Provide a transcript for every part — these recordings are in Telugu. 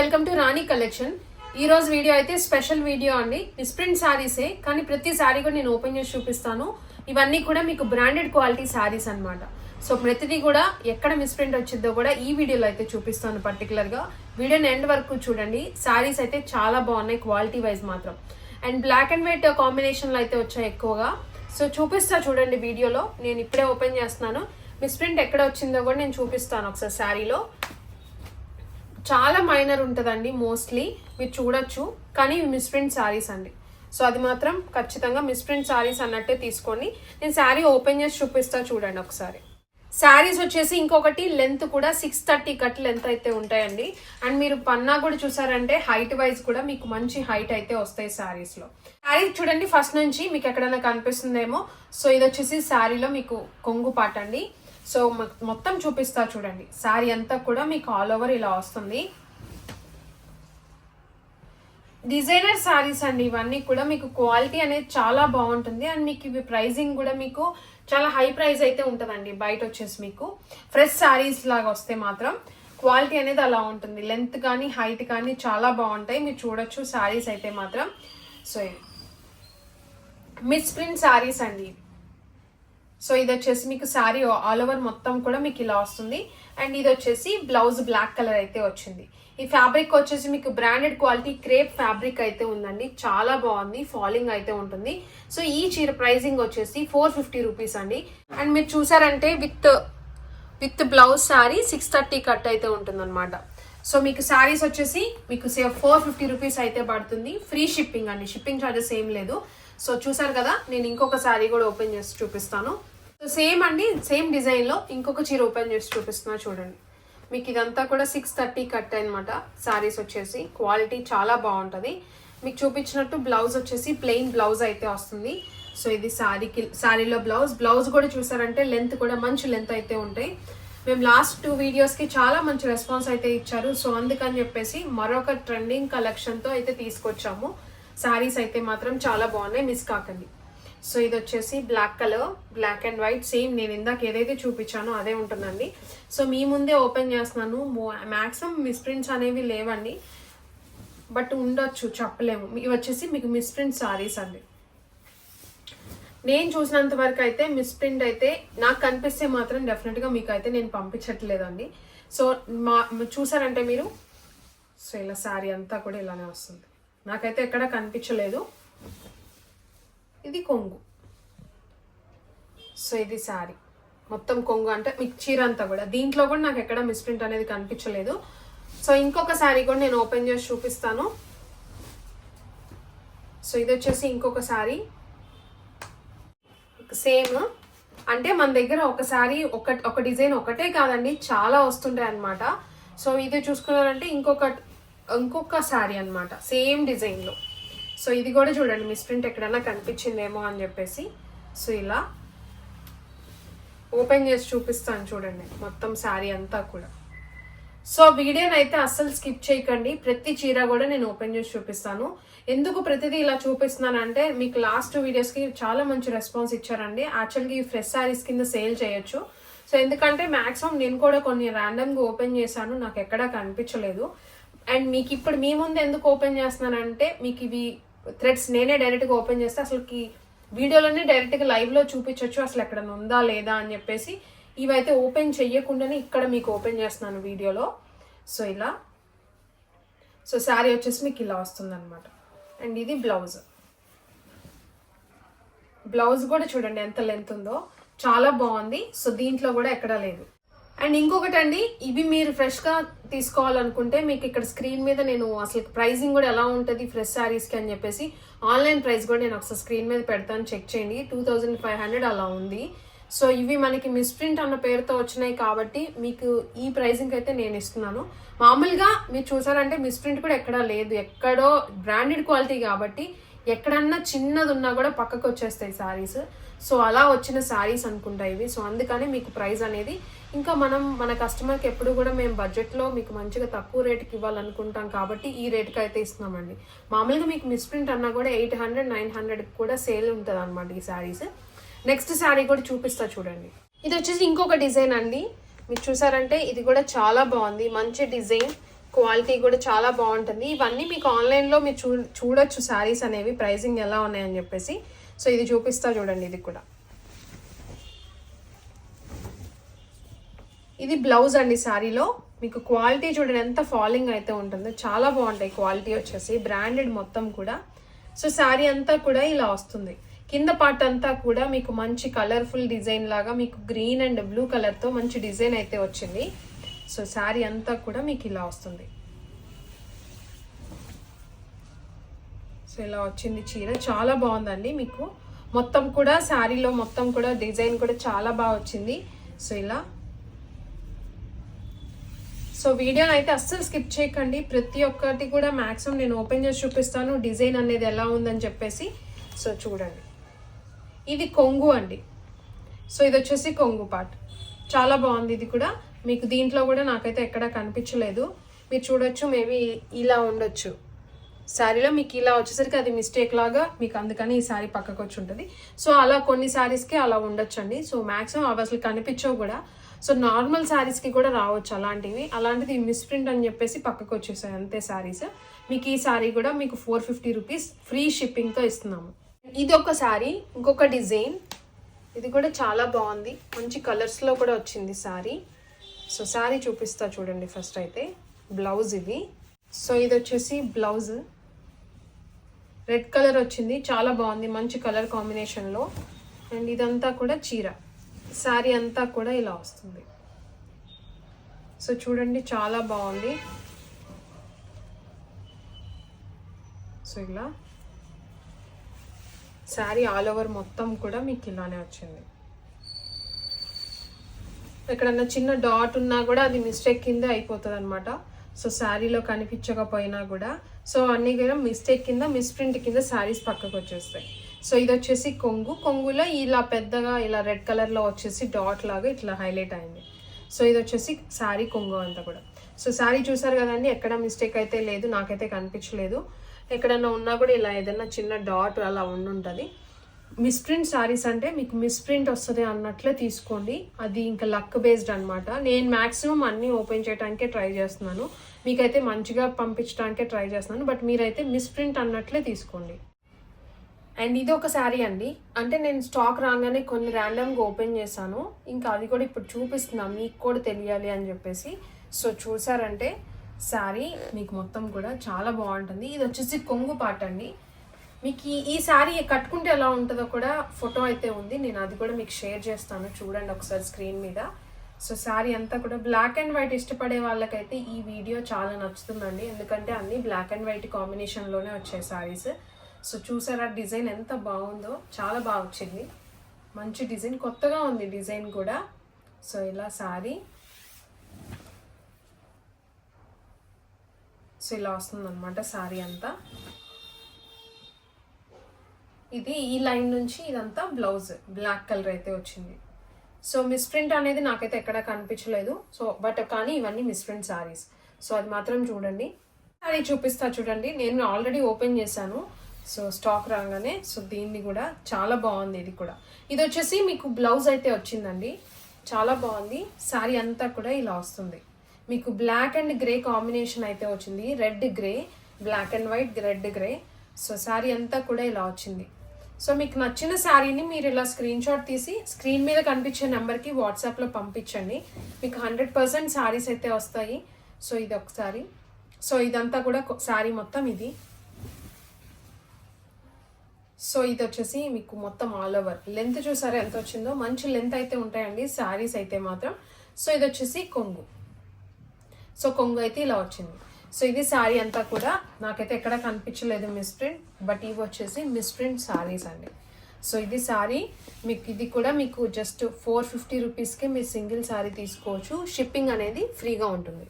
Welcome to Rani collection. ఈ రోజు వీడియో అయితే స్పెషల్ వీడియో అండి. మిస్ప్రింట్ శారీసే కానీ ప్రతి శారీ కూడా నేను ఓపెన్ చేసి చూపిస్తాను. ఇవన్నీ కూడా మీకు బ్రాండెడ్ క్వాలిటీ శారీస్ అన్నమాట. సో ప్రతిదీ కూడా ఎక్కడ మిస్ప్రింట్ వచ్చిందో కూడా ఈ వీడియోలో అయితే చూపిస్తాను పర్టికులర్గా వీడియోని ఎండ్ వరకు చూడండి. శారీస్ అయితే చాలా బాగున్నాయి క్వాలిటీ వైజ్ మాత్రం. అండ్ బ్లాక్ అండ్ వైట్ కాంబినేషన్లో అయితే వచ్చాయి ఎక్కువగా. సో చూపిస్తా చూడండి వీడియోలో. నేను ఇప్పుడే ఓపెన్ చేస్తున్నాను. మిస్ప్రింట్ ఎక్కడ వచ్చిందో కూడా నేను చూపిస్తాను ఒకసారి శారీలో చాలా మైనర్ ఉంటుందండి మోస్ట్లీ మీరు చూడొచ్చు. కానీ మిస్ప్రింట్ శారీస్ అండి. సో అది మాత్రం ఖచ్చితంగా మిస్ప్రింట్ శారీస్ అన్నట్టే తీసుకోండి. నేను శారీ ఓపెన్ చేసి చూపిస్తా చూడండి ఒకసారి. శారీస్ వచ్చేసి ఇంకొకటి లెంత్ కూడా సిక్స్ థర్టీ కట్ లెంత్ అయితే ఉంటాయండి. అండ్ మీరు పన్నా కూడా చూసారంటే హైట్ వైజ్ కూడా మీకు మంచి హైట్ అయితే వస్తాయి శారీస్ శారీ చూడండి ఫస్ట్ నుంచి మీకు ఎక్కడైనా కనిపిస్తుందేమో. సో ఇది వచ్చేసి శారీలో మీకు కొంగు పాట అండి. సో మొత్తం చూపిస్తా చూడండి. శారీ అంతా కూడా మీకు ఆల్ ఓవర్ ఇలా వస్తుంది. డిజైనర్ శారీస్ అండి ఇవన్నీ కూడా మీకు క్వాలిటీ అనేది చాలా బాగుంటుంది. అండ్ మీకు ఇవి ప్రైజింగ్ కూడా మీకు చాలా హై ప్రైస్ అయితే ఉంటుందండి బయట వచ్చేసి మీకు. ఫ్రెష్ శారీస్ లాగా వస్తే మాత్రం క్వాలిటీ అనేది అలా ఉంటుంది. లెంత్ కానీ హైట్ కానీ చాలా బాగుంటాయి. మీరు చూడొచ్చు శారీస్ అయితే మాత్రం. సో మిస్ ప్రింట్ శారీస్ అండి. సో ఇది వచ్చేసి మీకు శారీ ఆల్ ఓవర్ మొత్తం కూడా మీకు ఇలా వస్తుంది. అండ్ ఇది వచ్చేసి బ్లౌజ్ బ్లాక్ కలర్ అయితే వచ్చింది. ఈ ఫ్యాబ్రిక్ వచ్చేసి మీకు బ్రాండెడ్ క్వాలిటీ క్రేప్ ఫ్యాబ్రిక్ అయితే ఉందండి. చాలా బాగుంది. ఫాలింగ్ అయితే ఉంటుంది. సో ఈ చీర ప్రైసింగ్ వచ్చేసి ఫోర్ ఫిఫ్టీ రూపీస్ అండి. అండ్ మీరు చూసారంటే with with blouse sari six thirty cut అయితే ఉంటుంది సో మీకు శారీస్ వచ్చేసి మీకు ఫోర్ ఫిఫ్టీ రూపీస్ అయితే పడుతుంది. ఫ్రీ షిప్పింగ్ అండి. షిప్పింగ్ ఛార్జెస్ ఏం లేదు. సో చూసారు కదా నేను ఇంకొక శారీ కూడా ఓపెన్ చేసి చూపిస్తాను. సో సేమ్ అండి సేమ్ డిజైన్లో ఇంకొక చీర ఓపెన్ చేసి చూపిస్తున్నా చూడండి. మీకు ఇదంతా కూడా సిక్స్ థర్టీ కట్ అనమాట శారీస్ వచ్చేసి క్వాలిటీ చాలా బాగుంటుంది. మీకు చూపించినట్టు బ్లౌజ్ వచ్చేసి ప్లెయిన్ బ్లౌజ్ అయితే వస్తుంది. సో ఇది శారీకి శారీలో బ్లౌజ్ బ్లౌజ్ కూడా చూసారంటే లెంత్ కూడా మంచి లెంత్ అయితే ఉంటాయి. మేము లాస్ట్ టూ వీడియోస్కి చాలా మంచి రెస్పాన్స్ అయితే ఇచ్చారు. సో అందుకని చెప్పేసి మరొక ట్రెండింగ్ కలెక్షన్తో అయితే తీసుకొచ్చాము. శారీస్ అయితే మాత్రం చాలా బాగున్నాయి. మిస్ కాకండి. సో ఇది వచ్చేసి black colour black and white same నేను ఇందాక ఏదైతే చూపించానో అదే ఉంటుందండి. సో మీ ముందే ఓపెన్ చేస్తున్నాను. మ్యాక్సిమం మిస్ప్రింట్స్ అనేవి లేవండి. బట్ ఉండొచ్చు చెప్పలేము. ఇవి వచ్చేసి మీకు మిస్ప్రింట్ సారీస్ అండి. నేను చూసినంత వరకు అయితే మిస్ప్రింట్ అయితే నాకు కనిపిస్తే మాత్రం డెఫినెట్గా మీకు అయితే నేను పంపించట్లేదండి. సో మా చూసారంటే మీరు? సో ఇలా శారీ అంతా కూడా ఇలానే వస్తుంది. నాకైతే ఎక్కడ కనిపించలేదు. ఇది కొంగు. సో ఇది శారీ మొత్తం కొంగు అంటే మీకు చీర అంతా కూడా. దీంట్లో కూడా నాకు ఎక్కడ మిస్ప్రింట్ అనేది కనిపించలేదు. సో ఇంకొక శారీ కూడా నేను ఓపెన్ చేసి చూపిస్తాను. సో ఇది వచ్చేసి ఇంకొక శారీ సేమ్. అంటే మన దగ్గర ఒక శారీ ఒక ఒక డిజైన్ ఒకటే కాదండి. చాలా వస్తుంటాయి అన్నమాట. సో ఇది చూసుకున్నారంటే ఇంకొక ఇంకొక శారీ అన్నమాట. సేమ్ డిజైన్లో. సో ఇది కూడా చూడండి మిస్ ప్రింట్ ఎక్కడైనా కనిపించిందేమో అని చెప్పేసి. సో ఇలా ఓపెన్ చేసి చూపిస్తాను చూడండి మొత్తం శారీ అంతా కూడా. సో వీడియోని అయితే అస్సలు స్కిప్ చేయకండి ప్రతి చీర కూడా నేను ఓపెన్ చేసి చూపిస్తాను. ఎందుకు ప్రతిదీ ఇలా చూపిస్తున్నాను అంటే మీకు లాస్ట్ వీడియోస్కి చాలా మంచి రెస్పాన్స్ ఇచ్చారండి. యాక్చువల్గా ఈ ఫ్రెష్ శారీస్ కింద సేల్ చేయొచ్చు. సో ఎందుకంటే మ్యాక్సిమం నేను కూడా కొన్ని ర్యాండమ్గా ఓపెన్ చేశాను నాకు ఎక్కడా కనిపించలేదు. అండ్ మీకు ఇప్పుడు మీ ముందు ఎందుకు ఓపెన్ చేస్తున్నానంటే మీకు ఇవి థ్రెడ్స్ నేనే డైరెక్ట్గా ఓపెన్ చేస్తే అసలుకి వీడియోలోనే డైరెక్ట్గా లైవ్లో చూపించవచ్చు అసలు ఎక్కడ ఉందా లేదా అని చెప్పేసి ఇవైతే ఓపెన్ చెయ్యకుండానే ఇక్కడ మీకు ఓపెన్ చేస్తున్నాను వీడియోలో. సో ఇలా. సో శారీ వచ్చేసి మీకు ఇలా వస్తుంది అనమాట అండ్ ఇది బ్లౌజ్ బ్లౌజ్ కూడా చూడండి ఎంత లెంత్ ఉందో. చాలా బాగుంది. సో దీంట్లో కూడా ఎక్కడా లేదు. అండ్ ఇంకొకటి అండి ఇవి మీరు ఫ్రెష్గా తీసుకోవాలనుకుంటే మీకు ఇక్కడ స్క్రీన్ మీద నేను అసలు ప్రైసింగ్ కూడా ఎలా ఉంటుంది ఫ్రెష్ శారీస్కి అని చెప్పేసి ఆన్లైన్ ప్రైస్ కూడా నేను ఒకసారి స్క్రీన్ మీద పెడతాను చెక్ చేయండి. టూ థౌజండ్ ఫైవ్ హండ్రెడ్ అలా ఉంది. సో ఇవి మనకి మిస్ప్రింట్ అన్న పేరుతో వచ్చినాయి కాబట్టి మీకు ఈ ప్రైజింగ్ అయితే నేను ఇస్తున్నాను. మామూలుగా మీరు చూసారంటే మిస్ప్రింట్ కూడా ఎక్కడా లేదు. ఎక్కడో బ్రాండెడ్ క్వాలిటీ కాబట్టి ఎక్కడన్నా చిన్నది ఉన్నా కూడా పక్కకు వచ్చేస్తాయి శారీస్ సో అలా వచ్చిన శారీస్ అనుకుంటా ఇవి. సో అందుకని మీకు ప్రైస్ అనేది ఇంకా మనం మన కస్టమర్కి ఎప్పుడు కూడా మేము బడ్జెట్లో మీకు మంచిగా తక్కువ రేటుకి ఇవ్వాలనుకుంటాం కాబట్టి ఈ రేటుకి అయితే ఇస్తున్నామండి. మామూలుగా మీకు మిస్ప్రింట్ అన్నా కూడా ఎయిట్ హండ్రెడ్ నైన్ హండ్రెడ్ కూడా సేల్ ఉంటుంది అనమాట ఈ శారీస్ నెక్స్ట్ శారీ కూడా చూపిస్తా చూడండి. ఇది వచ్చేసి ఇంకొక డిజైన్ అండి. మీరు చూసారంటే ఇది కూడా చాలా బాగుంది. మంచి డిజైన్. క్వాలిటీ కూడా చాలా బాగుంటుంది. ఇవన్నీ మీకు ఆన్లైన్లో మీరు చూ చూడొచ్చు శారీస్ అనేవి. ప్రైజింగ్ ఎలా ఉన్నాయని చెప్పేసి. సో ఇది చూపిస్తా చూడండి ఇది కూడా. ఇది బ్లౌజ్ అండి శారీలో. మీకు క్వాలిటీ చూడండి ఎంత ఫాలింగ్ అయితే ఉంటుందో. చాలా బాగుంటాయి క్వాలిటీ వచ్చేసి. బ్రాండెడ్ మొత్తం కూడా. సో శారీ అంతా కూడా ఇలా వస్తుంది. కింద పార్ట్ అంతా కూడా మీకు మంచి కలర్ఫుల్ డిజైన్ లాగా మీకు గ్రీన్ అండ్ బ్లూ కలర్తో మంచి డిజైన్ అయితే వచ్చింది. సో శారీ అంతా కూడా మీకు ఇలా వస్తుంది. సో ఇలా వచ్చింది చీర. చాలా బాగుందండి మీకు. మొత్తం కూడా శారీలో మొత్తం కూడా డిజైన్ కూడా చాలా బాగా వచ్చింది. సో ఇలా. సో వీడియోని అయితే అస్సలు స్కిప్ చేయకండి. ప్రతి ఒక్కటి కూడా మ్యాక్సిమం నేను ఓపెన్ చేసి చూపిస్తాను. డిజైన్ అనేది ఎలా ఉందని చెప్పేసి. సో చూడండి. ఇది కొంగు అండి. సో ఇది వచ్చేసి కొంగు పార్ట్. చాలా బాగుంది ఇది కూడా. మీకు దీంట్లో కూడా నాకైతే ఎక్కడ కనిపించలేదు. మీరు చూడొచ్చు మేబీ ఇలా ఉండొచ్చు. శారీలో మీకు ఇలా వచ్చేసరికి అది మిస్టేక్ లాగా మీకు అందుకని ఈ శారీ పక్కకు వచ్చి ఉంటుంది. సో అలా కొన్ని శారీస్కి అలా ఉండొచ్చండి. సో మ్యాక్సిమం అవి అసలు కనిపించవు కూడా. సో నార్మల్ శారీస్కి కూడా రావచ్చు అలాంటివి. అలాంటిది మిస్ప్రింట్ అని చెప్పేసి పక్కకు వచ్చేసాయి అంతే శారీస్. మీకు ఈ శారీ కూడా మీకు ఫోర్ ఫిఫ్టీ రూపీస్ ఫ్రీ షిప్పింగ్తో ఇస్తున్నాము. ఇది ఒక శారీ ఇంకొక డిజైన్. ఇది కూడా చాలా బాగుంది. మంచి కలర్స్లో కూడా వచ్చింది శారీ సో శారీ చూపిస్తా చూడండి ఫస్ట్ అయితే. బ్లౌజ్ ఇది సో ఇది వచ్చేసి బ్లౌజ్ రెడ్ కలర్ వచ్చింది. చాలా బాగుంది. మంచి కలర్ కాంబినేషన్లో అండ్ ఇదంతా కూడా చీర. శారీ అంతా కూడా ఇలా వస్తుంది. సో చూడండి చాలా బాగుంది. సో ఇలా. శారీ ఆల్ ఓవర్ మొత్తం కూడా మీకు ఇలానే వచ్చింది. ఎక్కడన్నా చిన్న డాట్ ఉన్నా కూడా అది మిస్టేక్ కింద అయిపోతుంది అనమాట సో శారీలో కనిపించకపోయినా కూడా. సో అన్ని కూడా మిస్టేక్ కింద మిస్ప్రింట్ కింద శారీస్ పక్కకు వచ్చేస్తాయి. సో ఇది వచ్చేసి కొంగు. కొంగులో ఇలా పెద్దగా ఇలా రెడ్ కలర్లో వచ్చేసి డాట్ లాగా ఇట్లా హైలైట్ అయింది. సో ఇది వచ్చేసి శారీ కొంగు అంతా కూడా. సో శారీ చూసారు కదండి ఎక్కడ మిస్టేక్ అయితే లేదు నాకైతే కనిపించలేదు. ఎక్కడన్నా ఉన్నా కూడా ఇలా ఏదైనా చిన్న డాట్ అలా ఉండుంటుంది. మిస్ప్రింట్ శారీస్ అంటే మీకు మిస్ప్రింట్ వస్తుంది అన్నట్లే తీసుకోండి. అది ఇంకా లక్ బేస్డ్ అనమాట నేను మ్యాక్సిమం అన్నీ ఓపెన్ చేయడానికే ట్రై చేస్తున్నాను. మీకైతే మంచిగా పంపించడానికే ట్రై చేస్తున్నాను. బట్ మీరైతే మిస్ప్రింట్ అన్నట్లే తీసుకోండి. అండ్ ఇది ఒక శారీ అండి. అంటే నేను స్టాక్ రాగానే కొన్ని ర్యాండమ్గా ఓపెన్ చేశాను. ఇంకా అది కూడా ఇప్పుడు చూపిస్తున్నాను మీకు కూడా తెలియాలి అని చెప్పేసి. సో చూసారంటే శారీ మీకు మొత్తం కూడా చాలా బాగుంటుంది. ఇది వచ్చేసి కొంగు పాట అండి. మీకు ఈ ఈ శారీ కట్టుకుంటే ఎలా ఉంటుందో కూడా ఫోటో అయితే ఉంది. నేను అది కూడా మీకు షేర్ చేస్తాను. చూడండి ఒకసారి స్క్రీన్ మీద. సో శారీ అంతా కూడా బ్లాక్ అండ్ వైట్ ఇష్టపడే వాళ్ళకైతే ఈ వీడియో చాలా నచ్చుతుందండి. ఎందుకంటే అన్ని బ్లాక్ అండ్ వైట్ కాంబినేషన్లోనే వచ్చాయి శారీస్. సో చూసారా డిజైన్ ఎంత బాగుందో? చాలా బాగా వచ్చింది. మంచి డిజైన్ కొత్తగా ఉంది డిజైన్ కూడా. సో ఇలా శారీ. సో ఇలా వస్తుందన్నమాట శారీ అంతా. ఇది ఈ లైన్ నుంచి ఇదంతా బ్లౌజ్ బ్లాక్ కలర్ అయితే వచ్చింది. సో మిస్ప్రింట్ అనేది నాకైతే ఎక్కడ కనిపించలేదు. సో బట్ కానీ ఇవన్నీ మిస్ప్రింట్ శారీస్ సో అది మాత్రం చూడండి. శారీ చూపిస్తా చూడండి. నేను ఆల్రెడీ ఓపెన్ చేశాను. సో స్టాక్ రాగానే సో దీన్ని కూడా చాలా బాగుంది ఇది కూడా. ఇది వచ్చేసి మీకు బ్లౌజ్ అయితే వచ్చిందండి. చాలా బాగుంది. శారీ అంతా కూడా ఇలా వస్తుంది. మీకు బ్లాక్ అండ్ గ్రే కాంబినేషన్ అయితే వచ్చింది. Red grey black and white red grey so sari అంతా కూడా ఇలా వచ్చింది. సో మీకు నచ్చిన శారీని మీరు ఇలా స్క్రీన్ షాట్ తీసి స్క్రీన్ మీద కనిపించే నెంబర్కి వాట్సాప్లో పంపించండి. మీకు హండ్రెడ్ పర్సెంట్ శారీస్ అయితే వస్తాయి. సో ఇది ఒకసారి సో ఇదంతా కూడా శారీ మొత్తం ఇది. సో ఇది వచ్చేసి మీకు మొత్తం ఆల్ ఓవర్ లెంత్ చూసారా ఎంత వచ్చిందో? మంచి లెంత్ అయితే ఉంటాయండి. శారీస్ అయితే మాత్రం. సో ఇది వచ్చేసి కొంగు. సో కొంగు అయితే ఇలా వచ్చింది. సో ఇది శారీ అంతా కూడా నాకైతే ఎక్కడ కనిపించలేదు మిస్ప్రింట్ బట్ ఇవి వచ్చేసి మిస్ప్రింట్ శారీస్ అండి. సో ఇది శారీ మీకు ఇది కూడా మీకు జస్ట్ ఫోర్ ఫిఫ్టీ రూపీస్కి మీరు సింగిల్ శారీ తీసుకోవచ్చు. షిప్పింగ్ అనేది ఫ్రీగా ఉంటుంది.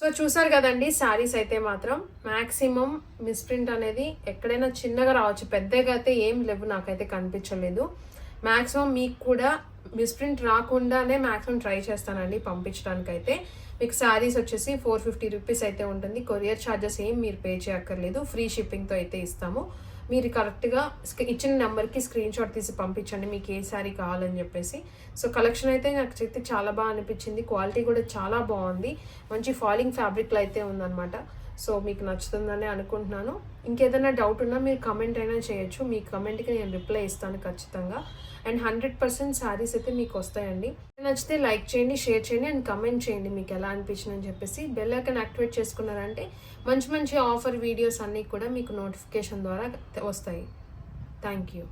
సో చూసారు కదండి శారీస్ అయితే మాత్రం మాక్సిమం మిస్ప్రింట్ అనేది ఎక్కడైనా చిన్నగా రావచ్చు పెద్దగా అయితే ఏం లేవు నాకైతే కనిపించలేదు. మ్యాక్సిమం మీకు కూడా మిస్ప్రింట్ రాకుండానే మ్యాక్సిమం ట్రై చేస్తానండి పంపించడానికైతే. మీకు శారీస్ వచ్చేసి ఫోర్ ఫిఫ్టీ రూపీస్ అయితే ఉంటుంది. కొరియర్ ఛార్జెస్ ఏం మీరు పే చేయక్కర్లేదు. ఫ్రీ షిప్పింగ్తో అయితే ఇస్తాము. మీరు కరెక్ట్గా ఇచ్చిన నెంబర్కి స్క్రీన్ షాట్ తీసి పంపించండి. మీకు ఏ శారీ కావాలని చెప్పేసి. సో కలెక్షన్ అయితే నాకు చెప్తే చాలా బాగా అనిపించింది. క్వాలిటీ కూడా చాలా బాగుంది. మంచి ఫాలింగ్ ఫ్యాబ్రిక్లో అయితే ఉందన్నమాట. సో మీకు నచ్చుతుందని అనుకుంటున్నాను. ఇంకేదైనా డౌట్ ఉన్నా మీరు కమెంట్ అయినా చేయొచ్చు. మీ కమెంట్కి నేను రిప్లై ఇస్తాను ఖచ్చితంగా. అండ్ హండ్రెడ్ పర్సెంట్ శారీస్ అయితే మీకు వస్తాయండి. నచ్చితే లైక్ చేయండి షేర్ చేయండి అండ్ కమెంట్ చేయండి మీకు ఎలా అనిపించింది అని చెప్పేసి. బెల్ ఐకన్ యాక్టివేట్ చేసుకున్నారంటే మంచి మంచి ఆఫర్ వీడియోస్ అన్నీ కూడా మీకు నోటిఫికేషన్ ద్వారా వస్తాయి. Thank you